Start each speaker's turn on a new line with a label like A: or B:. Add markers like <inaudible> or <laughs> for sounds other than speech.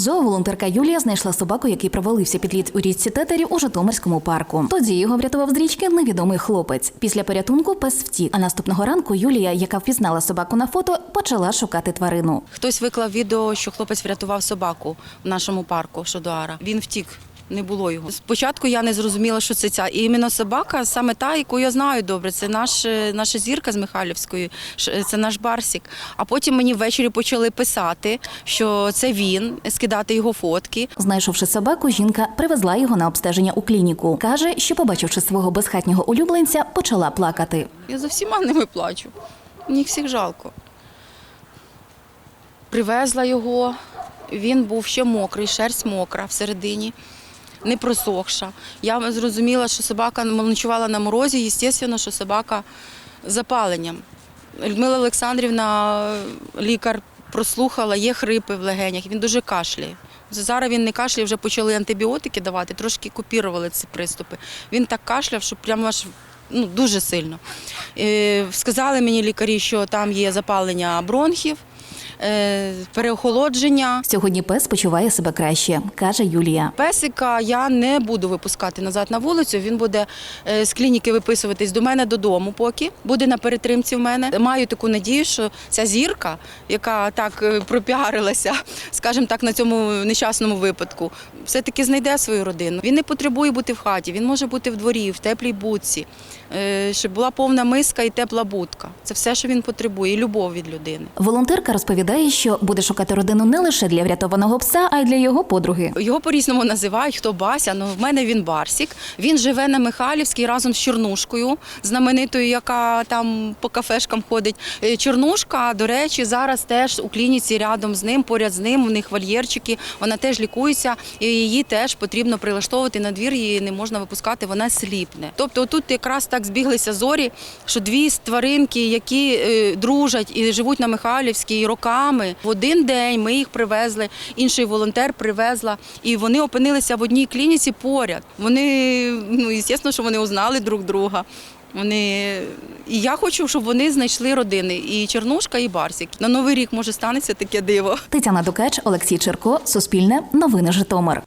A: Зооволонтерка Юлія знайшла собаку, який провалився під лід у річці Тетерів у Житомирському парку. Тоді його врятував з річки невідомий хлопець. Після порятунку пес втік. А наступного ранку Юлія, яка впізнала собаку на фото, почала шукати тварину.
B: Хтось виклав відео, що хлопець врятував собаку в нашому парку Шодуара. Він втік. Не було його. Спочатку я не зрозуміла, що це ця. І іменно собака, саме та, яку я знаю добре, це наш, е, наша зірка з Михайлівської, це наш Барсік. А потім мені ввечері почали писати, що це він, скидати його фотки.
A: Знайшовши собаку, жінка привезла його на обстеження у клініку. каже, що, побачивши свого безхатнього улюбленця, почала плакати.
B: Я за всіма ними плачу. Мені всіх жалко. Привезла його, він був ще мокрий, шерсть мокра всередині, не просохша. Я зрозуміла, що собака ночувала на морозі, і звісно, що собака з запаленням. Людмила Олександрівна, лікар, прослухала, є хрипи в легенях, він дуже кашляє. Зараз він не кашляє, вже почали антибіотики давати, трошки купірували ці приступи. Він так кашляв, що прямо аж ну, дуже сильно. Е, сказали мені лікарі, що там є запалення бронхів, е, переохолодження.
A: Сьогодні пес почуває себе краще, каже Юлія.
B: Песика я не буду випускати назад на вулицю. Він буде е, з клініки виписуватись до мене додому, поки буде на перетримці в мене. Маю таку надію, що ця зірка, яка так пропіарилася, <laughs> скажімо так, на цьому нещасному випадку, все-таки знайде свою родину. Він не потребує бути в хаті, він може бути в дворі, в теплій будці, щоб була повна миска і тепла будка. Це все, що він потребує, і любов від людини.
A: Волонтерка розповідає, що буде шукати родину не лише для врятованого пса, а й для його подруги.
B: Його по-різному називають, хто Бася, але в мене він Барсік. Він живе на Михайлівській разом з Чорнушкою, знаменитою, яка там по кафешкам ходить. Е, Чорнушка, до речі, зараз теж у клініці рядом з ним, поряд з ним, у них вольєрчики, вона теж лікується, і її теж потрібно прилаштовувати на двір, її не можна випускати, вона сліпне. Тобто тут якраз так збіглися зорі, що дві тваринки, які е, дружать і живуть на Михайлівській роками, в один день ми їх привезли, інший волонтер привезла, і вони опинилися в одній клініці поряд. Вони, ну, звісно, що вони узнали друг друга. Вони і я хочу, щоб вони знайшли родини. І Чернушка, і Барсік. На новий рік може станеться таке диво.
A: Тетяна Дукач, Олексій Черко, Суспільне, Новини Житомир.